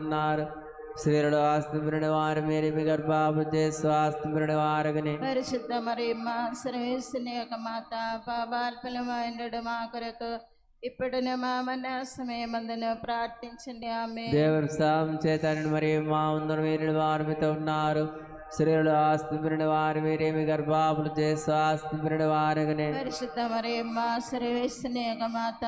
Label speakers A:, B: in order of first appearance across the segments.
A: ఉన్నారు స్త్రీలు ఆస్తిపురుని వారు మీరు మీ గర్భాభివృద్ధి స్వాస్థిపురుని వారుగని
B: పరిశుద్ధ మరియమ్మ సర్వేశ్వని యొక్క మాత పాపాల్పలమైనడు మా కొరకు ఇప్పుడును మా మన సమయమందును ప్రార్థించండి ఆమె
A: దేవుడు సాం చేతని మరియు మా ఉందరు మీరు వారు మీతో ఉన్నారు స్త్రీలు ఆస్తిపురుని వారు మీరే మీ గర్భాభివృద్ధి స్వాస్థిపురుని వారుగని
B: పరిశుద్ధ మరియమ్మ సర్వేశ్వని యొక్క మాత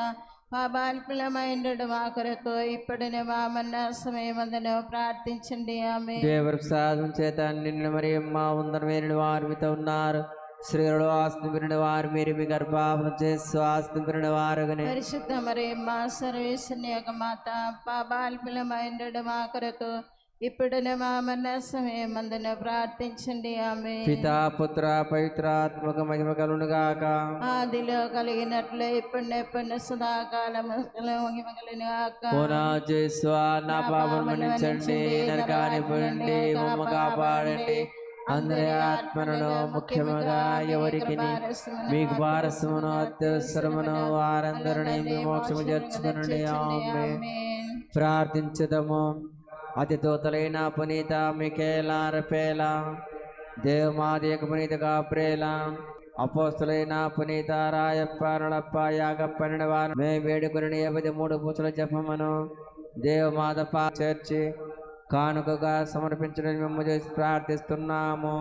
B: పాపాల్పలమైనడు మా కొరకు ఇప్పుడును మా మన సమయమందును ప్రార్థించండి. ఆమె
A: దేవుడు సాధం చేత నిన్ను మరియు మా ఉందరు మీరు వారు మీతో ఉన్నారు. స్త్రీలు ఆస్తిపురుని వారు మీరు మీ గర్భాభివృద్ధి స్వాస్థిపురుని వారుగని.
B: పరిశుద్ధ మరియమ్మ సర్వేశ్వని యొక్క మాత పాపాల్పలమైనడు మా కొరకు ఇప్పుడును మా మన సమయమందును ప్రార్థించండి ఆమె
A: పితా పుత్ర పవిత్రాత్మక మహిమ కలును గాక
B: ఆదిలో కలిగినట్లు ఇప్పుడు ఎప్పుడు సదాకాలము మహిమగలిని ఆక
A: పునా చేస్వా నా పాపం మన్నించండి నరకాని పోయండి మమ్మ కాపాడండి. అందరి ఆత్మలను ముఖ్యముగా ఎవరికి మీకు వారసమును అత్యవసరమును వారందరినీ మీ మోక్షము చేర్చుకునండి ఆమె ప్రార్థించదము. అతి దూతలైన పునీత మికేలా రపేలా దేవమాది పునీత కాప్రేల అపోస్తులైన పునీత రాయప్ప నడప్ప యాగప్ప వారు మే వేడుకుని పది మూడు పూసలు చెప్పమను దేవమాదప్ప చర్చి కానుకగా సమర్పించడం మేము చేసి ప్రార్థిస్తున్నాము.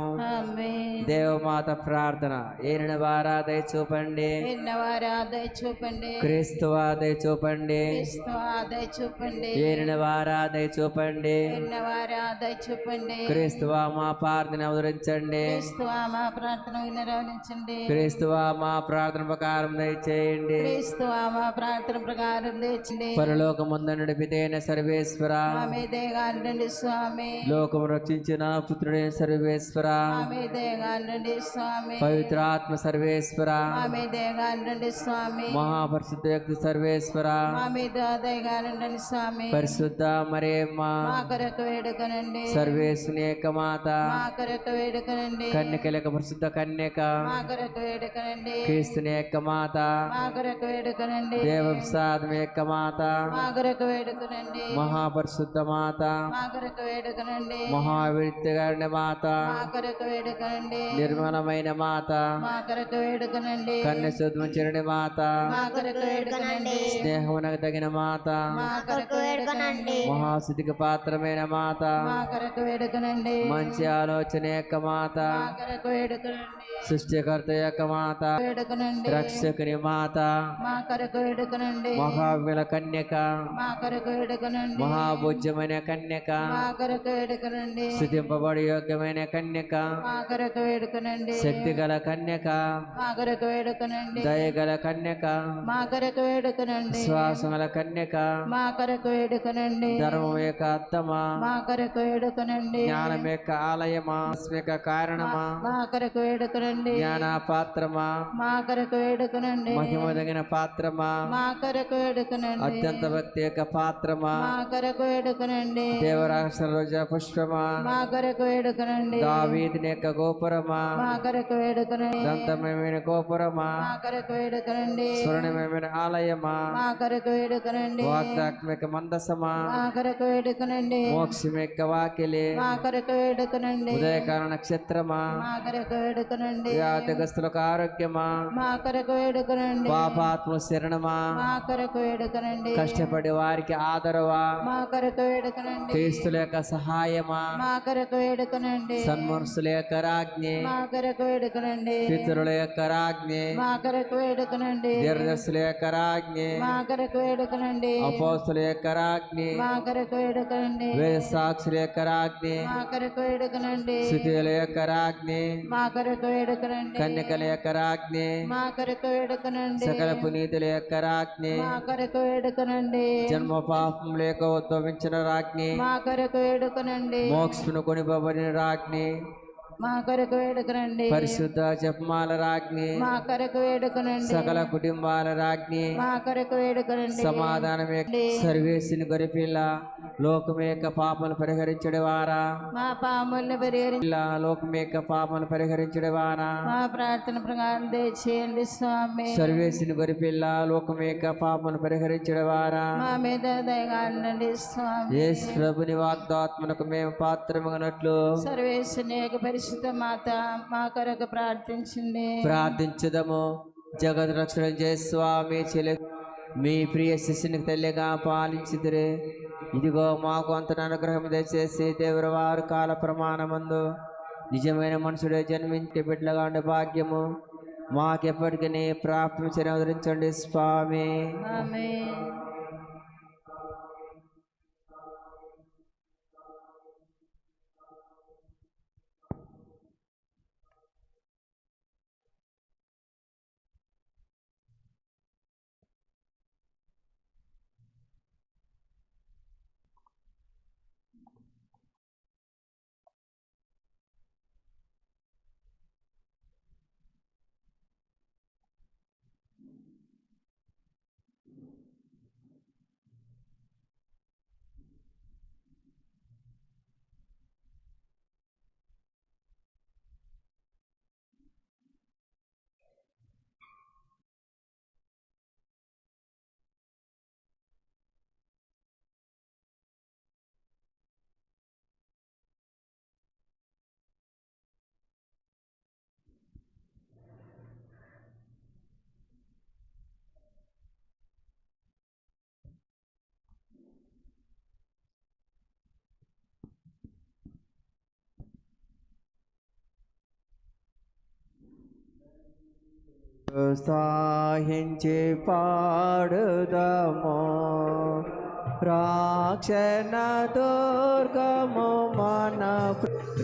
A: దేవమాత ప్రార్థన. ఏనిన వారా దయ చూపండి.
B: చూపండి.
A: క్రీస్తువా దయ చూపండి.
B: చూపండి.
A: ఏనిన వారా దయ చూపండి.
B: చూపండి.
A: క్రీస్తువా మా ప్రార్థన అవతరించండి
B: మా ప్రార్థన వినరవనించండి
A: క్రీస్తువా మా ప్రార్థన ప్రకారం దయచేయండి.
B: క్రీస్తు మా ప్రార్థన ప్రకారం తెచ్చండి
A: పరలోకముందనుడి పితైన సర్వేశ్వర.
B: ఆమె దేగాండండి స్వామి.
A: లోకము రక్షించిన పుత్రుడైన సర్వేశ్వర.
B: ఆమె దేగాండండి స్వామి.
A: పవిత్ర ఆత్మ సర్వేశ్వర.
B: ఆమె దేగాండండి స్వామి.
A: మహాపరిశుద్ధ వ్యక్తి సర్వేశ్వర.
B: ఆమె దేగానండండి స్వామి.
A: పరిశుద్ధ మరేమ్మ
B: మా కొరకు వేడుకనండి.
A: సర్వేశ్వని యొక్క మాత
B: మా కొరకు వేడుకనండి.
A: కన్యకలక పరిశుద్ధ కన్యక.
B: మా కొరకు వేడుకనండి.
A: క్రీస్తుని యొక్క మాత
B: మా కొరకు వేడుకనండి.
A: దేవప్రసాదం యొక్క మాత
B: మా కొరకు వేడుకనండి.
A: మహాపరిశుద్ధ మాత.
B: మా
A: గారి మాత. నిర్మలమైన మాత. కన్య శుద్ధమచరుని మాత. స్నేహమునకు తగిన మాత. మహాశుద్ధికి పాత్రమైన మాత. మంచి ఆలోచన యొక్క మాత. సృష్టికర్త యొక్క మాత
B: వేడుకనండి
A: రక్షకుని మాత
B: మా కొరకు వేడుకనండి
A: మహావిల కన్యక
B: మా కొరకు వేడుకనండి
A: మహాభుజ్యమైన కన్యక
B: మా కొరకు వేడుకనండి
A: స్థుతింపబడి యోగ్యమైన కన్యక
B: మా కొరకు వేడుకనండి
A: శక్తి గల కన్యక
B: మా కొరకు వేడుకనండి
A: దయగల కన్యక
B: మా కొరకు వేడుకనండి
A: శ్వాసం గల కన్యక
B: మా కొరకు వేడుకనండి
A: ధర్మం యొక్క అత్తమా
B: మా కొరకు వేడుకనండి
A: జ్ఞానం యొక్క ఆలయమా కారణమా
B: వేడుకనండి
A: జ్ఞాన పాత్రమా
B: మా కొరకు వేడుకనండి
A: మహిమదగిన పాత్రమా
B: మా కొరకు వేడుకనండి
A: అత్యంత భక్తి యొక్క పాత్రమా
B: మా కొరకు వేడుకనండి
A: దేవరాక్ష రోజ పుష్పమా
B: మా కొరకు వేడుకనండి
A: దావీదిని యొక్క గోపురమా
B: మా కొరకు వేడుకనండి
A: దంతమయమైన గోపురమా
B: మా కొరకు వేడుకనండి
A: స్వర్ణమయమైన ఆలయమా
B: మా కొరకు వేడుకనండి
A: వాగ్దాత్మిక మందసమా
B: మా కొరకు వేడుకనండి
A: మోక్షం యొక్క వాకిలి
B: మా కొరకు వేడుకనండి
A: ఉదయకాల నక్షత్రమా
B: మా కొరకు వేడుకనండి
A: వ్యాధిగ్రస్తులకు ఆరోగ్యమా
B: మా కొరకు వేడుకనండి
A: పాపాత్మ శరణమా
B: మా కొరకు వేడుకనండి
A: కష్టపడి వారికి ఆదరవా
B: మా కొరకు వేడుకనండి
A: క్రీస్తుల యొక్క సహాయమా
B: మా కొరకు వేడుకనండి
A: సన్మనుషుల యొక్క రాజ్ఞి
B: మా కొరకు వేడుకనండి
A: పితరుల యొక్క రాజ్ఞి
B: మా కొరకు వేడుకనండి
A: దీర్ఘస్తుల యొక్క రాజ్ఞి
B: మా కొరకు వేడుకనండి
A: అపోస్తుల యొక్క రాజ్ఞి
B: మా కొరకు వేడుకనండి
A: వేద సాక్షుల యొక్క రాజ్ఞి
B: మా కొరకు వేడుకనండి
A: శృతుల యొక్క రాజ్ఞి
B: మా కొరకు వేడుకనండి.
A: కన్యకల యొక్క రాజ్ఞి.
B: మా కొరకు వేడుకనండి.
A: సకల పునీతుల యొక్క రాజ్ఞి.
B: మా కొరకు వేడుకనండి.
A: జన్మ పాపం లేక ఉద్భవించిన రాజ్ఞి.
B: మా కొరకు వేడుకనండి.
A: మోక్షను కొనిపబడిన రాజ్ఞి.
B: మా కొరకు వేడుకరండి
A: పరిశుద్ధ జపమాల రాజ్ఞి.
B: మా కొరకు వేడుకనండి.
A: సకల కుటుంబాల రాజ్ఞి.
B: మా కొరకు వేడుకరండి
A: సమాధానమే సర్వేసిని గొరిపిల్ల. లోకమే యొక్క పాపను పరిహరించడి వారా
B: మా పాములను పరిహరించి
A: లోకమే యొక్క పాపను పరిహరించడి వారా
B: మా ప్రార్థన ప్రకారం దయచేయండి స్వామి.
A: సర్వేసిని గొరిపిల్ల. లోకమే యొక్క పాపను పరిహరించడి వారా
B: మా మీద స్వామి.
A: యేసు ప్రభుని వాగ్దాత్మనకు మేము పాత్రమగనట్లు.
B: సర్వేశ్వని యొక్క పరిశుద్ధ మాత మా కొరకు ప్రార్థించండి.
A: ప్రార్థించుదము. జగత్ రక్షణ చే స్వామి చెలి మీ ప్రియ శిష్యునికి తల్లిగా పాలించిదిరే. ఇదిగో మాకు అంత అనుగ్రహం దయచేసి వారు కాల ప్రమాణమందు నిజమైన మనుషుడే జన్మించే బిడ్డలుగా ఉండే భాగ్యము మాకెప్పటికీ ప్రాప్తించని అవతరించండి స్వామి. ఉత్సాహించి పాడుదము. రాక్షణ దుర్గము మన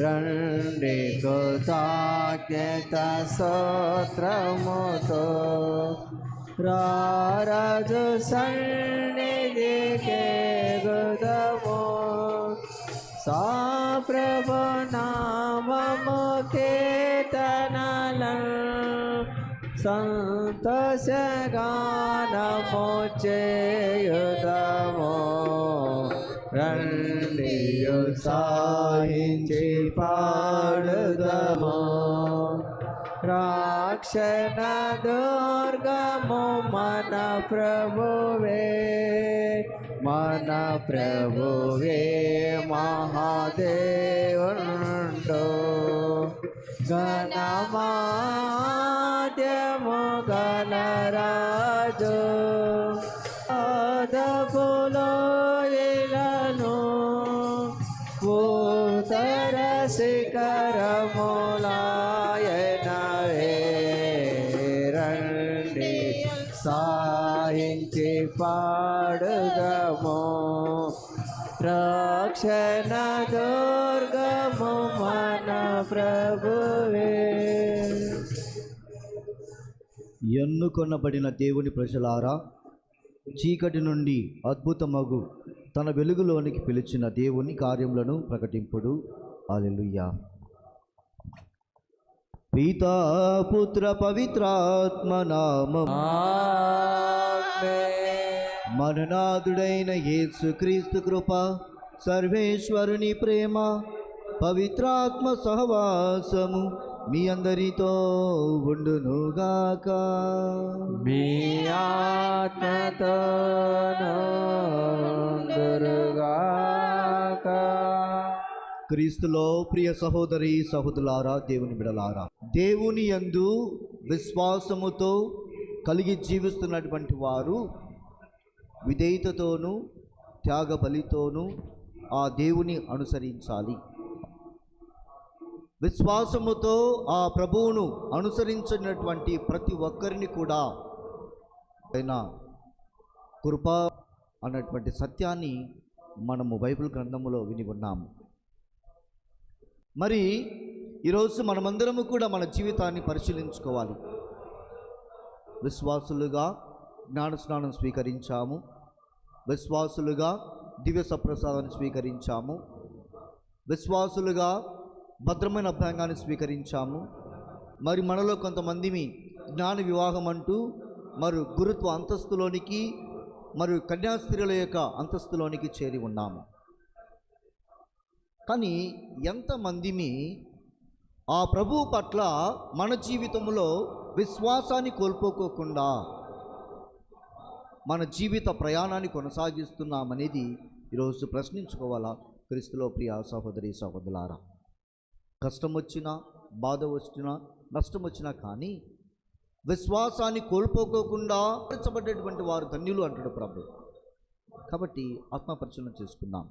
A: రండి కృతజ్ఞత స్తోత్రముతో. రారాజు సన్నిధికే గుదము సాప్రభనామము కీర్తనలను సంతోషగానము చేయుదము రండియు సాహించి పాడుదము రాక్షణ దుర్గము మన ప్రభువే మన ప్రభువే మహాదేవుండు గణమాద్యము గణరాజు ఆదపులో ఇలను ఉత్తర శిఖరములాయనవే రండి సాహించి పాడుదము రక్షణ దుర్గము
C: ఎన్నుకొనబడిన దేవుని ప్రజలారా చీకటి నుండి అద్భుతమగు తన వెలుగులోనికి పిలిచిన దేవుని కార్యములను ప్రకటింపుడు. అలెలుయ్యా పితా పుత్ర పవిత్రాత్మ నామం. మననాథుడైన యేసుక్రీస్తు కృప సర్వేశ్వరుని ప్రేమ పవిత్రాత్మ సహవాసము మీ అందరితో ఉండునుగాక
A: మీ ఆత్మతో దుర్గాక
C: క్రీస్తులో ప్రియ సహోదరి సహోదరులారా దేవుని బిడలారా దేవుని యందు విశ్వాసముతో కలిగి జీవిస్తున్నటువంటి వారు విధేయతతోనూ త్యాగ బలితోనూ ఆ దేవుని అనుసరించాలి. విశ్వాసముతో ఆ ప్రభువును అనుసరించినటువంటి ప్రతి ఒక్కరిని కూడా ఆయన కృప అన్నటువంటి సత్యాన్ని మనము బైబిల్ గ్రంథములో విని ఉన్నాము. మరి ఈరోజు మనమందరము కూడా మన జీవితాన్ని పరిశీలించుకోవాలి. విశ్వాసులుగా జ్ఞానస్నానం స్వీకరించాము. విశ్వాసులుగా దివ్య సప్రసాదాన్ని స్వీకరించాము. విశ్వాసులుగా భద్రమైన అభ్యంగాన్ని స్వీకరించాము. మరి మనలో కొంతమందిని జ్ఞాన వివాహం అంటూ మరి గురుత్వ అంతస్తులోనికి మరియు కన్యాస్త్రీల యొక్క అంతస్తులోనికి చేరి ఉన్నాము. కానీ ఎంతమందిమి ఆ ప్రభువు పట్ల మన జీవితంలో విశ్వాసాన్ని కోల్పోకోకుండా మన జీవిత ప్రయాణాన్ని కొనసాగిస్తున్నామనేది ఈరోజు ప్రశ్నించుకోవాలా? క్రీస్తులో ప్రియ సహోదరి సహోదరులారా కష్టం వచ్చినా బాధ వచ్చినా నష్టం వచ్చినా కానీ విశ్వాసాన్ని కోల్పోకోకుండా పరచబడ్డటువంటి వారు ధన్యులు అంటాడు ప్రభు. కాబట్టి ఆత్మపరిశీలన చేసుకుందాం.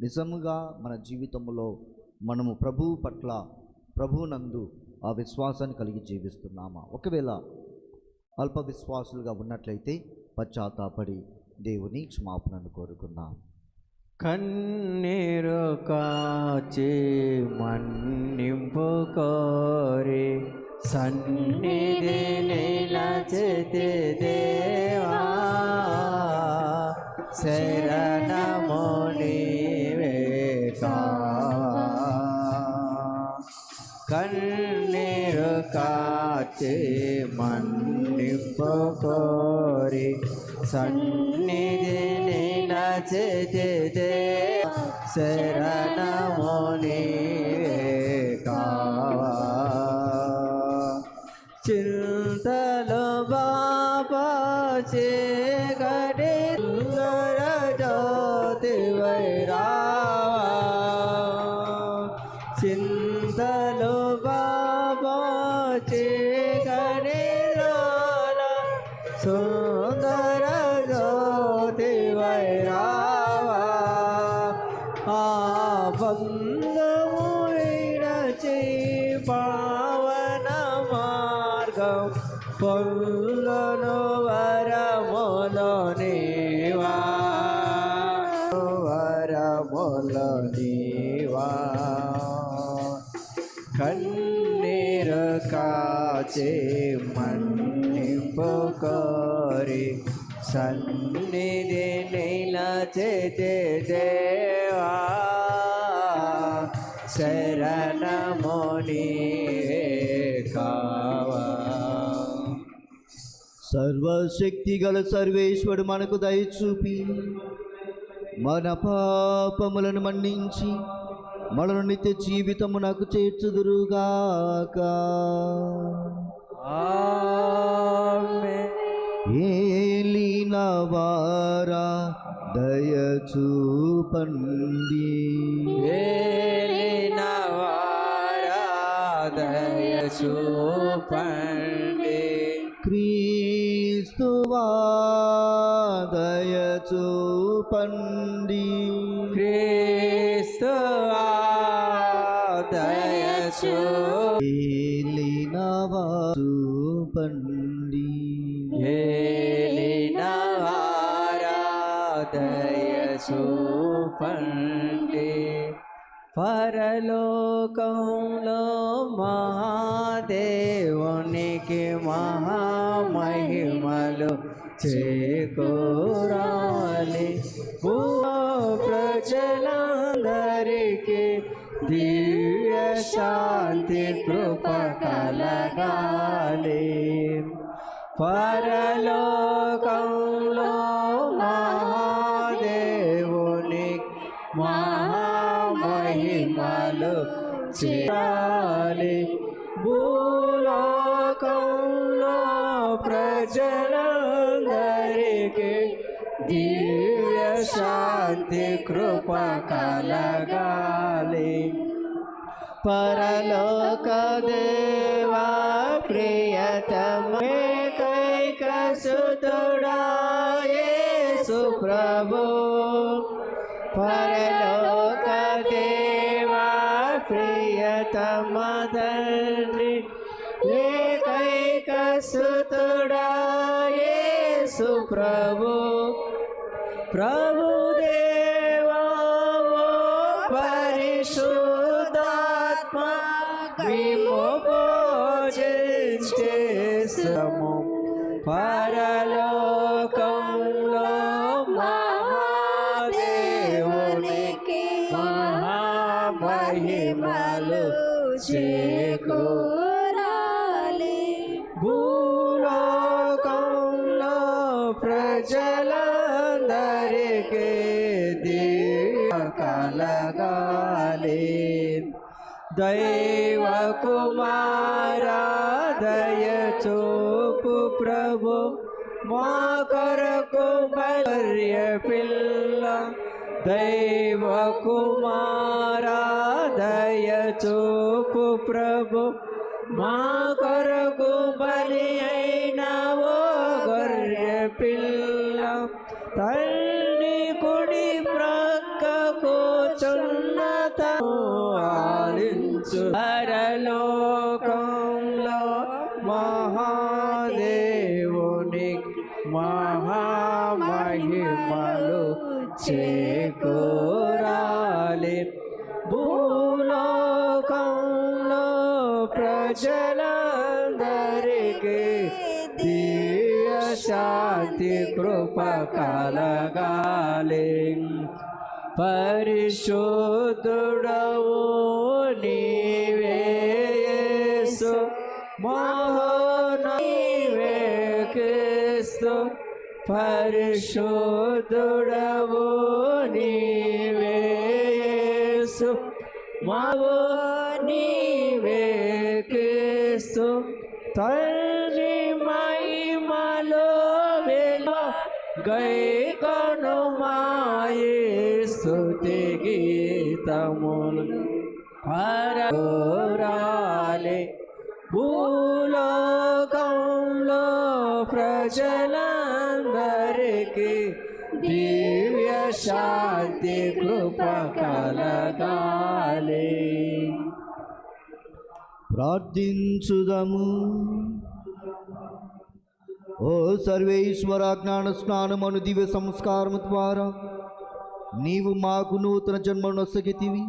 C: నిజముగా మన జీవితంలో మనము ప్రభువు పట్ల ప్రభునందు ఆ విశ్వాసాన్ని కలిగి జీవిస్తున్నామా? ఒకవేళ అల్ప విశ్వాసులుగా ఉన్నట్లయితే పశ్చాత్తాపడి దేవుని క్షమాపణను కోరుకుందాం.
A: కన్నీరు కాచి మన్నింపు కోరి సన్నిధి నిలచితి దేవా శరణము నీవే కావా. కన్నీరు కాచి మన్నింపు కోరి సన్నిధి నిలచితి దేవా శరణము నీవే కావా చింతలు బాబా చీకటి జ్యోతి కాచే సన్నిధి నిలచితే దేవా శరణముని కావా.
C: సర్వశక్తి గల సర్వేశ్వరుడు మనకు దయచూపి మన పాపములను మన్నించి మనను నిత్య జీవితము నాకు చేర్చుదురుగాక. ఏలిన వారా దయచూపండి.
A: ఏలిన వారా దయచూపండి.
C: క్రీస్తువా దయచూపండి.
A: దయచూపండి పరలోకంలో మహాదేవునికి మహామహిమలు చేకూరాలి ఓ ప్రజలందరికీ దివ్య శాంతి కృప కలగాలి పరలోకంలో మహామహిమలు చేయాలి భూలోకంలో ప్రజలందరికీ దివ్య శాంతి కృప కలగాలి పరలోక దేవా ప్రియతమే కైక సుతుడాయేసు ప్రభు పరలోక ఏకైక ప్రభు. ప్రభు కలగాలి దైవ కుమారా దయ చూపు ప్రభు మా కొరకు భార్య పిల్ల దైవ కుమారా దయ చూపు ప్రభు మా కొరకు పరలోకంలో మహాదేవుని మహామహిమలు చేకూరాలి భూలోకంలో ప్రజలందరికీ దివ్య శాంతి కృప కలగాలి పరిశుద్ధుడవు క్రీస్తు పరిశుద్ధుడవు నీవే యేసు మావో నీవే క్రీస్తు తండ్రి మహిమలో వెలో గై కను మాయే స్తుతి గీతములు పరరాలే శాంతి కృప కలగాలి
C: ప్రార్థించుదము. ఓ సర్వేశ్వర జ్ఞాన స్నానమను దివ్య సంస్కారము ద్వారా నీవు మాకు నూతన జన్మను నొసగితివి.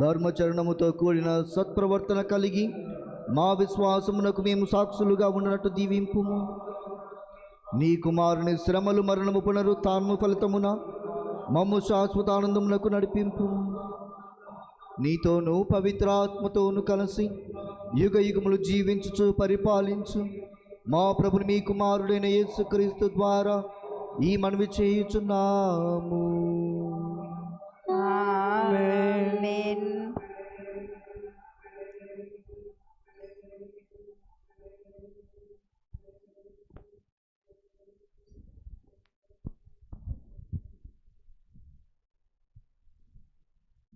C: ధర్మచరణముతో కూడిన సత్ప్రవర్తన కలిగి మా విశ్వాసమునకు మేము సాక్షులుగా ఉన్నట్టు దీవింపుము. నీ కుమారుని శ్రమలు మరణము పునరుత్థానము ఫలితమున మమ్ము శాశ్వత ఆనందములకు నడిపింపు. నీతోనూ పవిత్రాత్మతోనూ కలిసి యుగ యుగములు జీవించుచు పరిపాలించు. మా ప్రభుని మీ కుమారుడైన యేసుక్రీస్తు ద్వారా ఈ మనవి చేయుచున్నాము.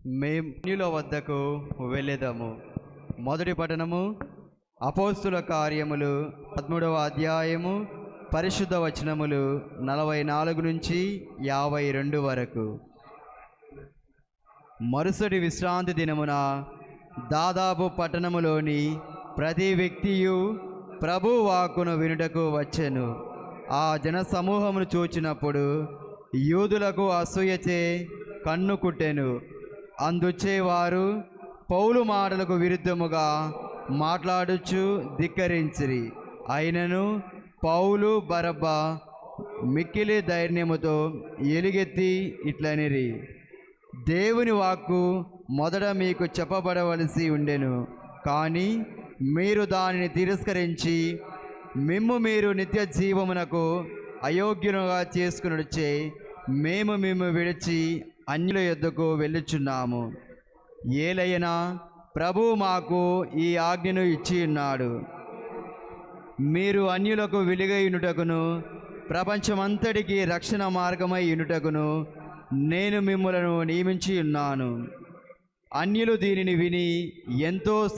D: మేముల వద్దకు వెళ్ళేదాము. మొదటి పట్టణము అపోస్తుల కార్యములు పదమూడవ అధ్యాయము పరిశుద్ధ వచనములు నలభై నాలుగు నుంచి యాభై రెండు వరకు. మరుసటి విశ్రాంతి దినమున దాదాపు పట్టణములోని ప్రతి వ్యక్తియు ప్రభు వాక్కును వినుటకు వచ్చెను. ఆ జన సమూహమును చూచినప్పుడు యూదులకు అసూయచే కన్ను కుట్టెను. అందుచేవారు పౌలు మాటలకు విరుద్ధముగా మాట్లాడుచు ధిక్కరించిరి. అయినను పౌలు బరబ్బ మిక్కిలి ధైర్యముతో ఎలుగెత్తి ఇట్లనిరి. దేవుని వాక్కు మొదట మీకు చెప్పబడవలసి ఉండెను. కానీ మీరు దానిని తిరస్కరించి మిమ్ము మీరు నిత్య జీవమునకు అయోగ్యునుగా చేసుకునిచ్చే మేము మిమ్ము విడిచి అన్యుల యొద్దకు వెళ్ళుచున్నాము. ఏలైనా ప్రభు మాకు ఈ ఆజ్ఞను ఇచ్చి ఉన్నాడు. మీరు అన్యులకు వెలుగైనటకును ప్రపంచమంతటికి రక్షణ మార్గమై ఇనుటకును నేను మిమ్మలను నియమించి ఉన్నాను. అన్యులు దీనిని విని ఎంతో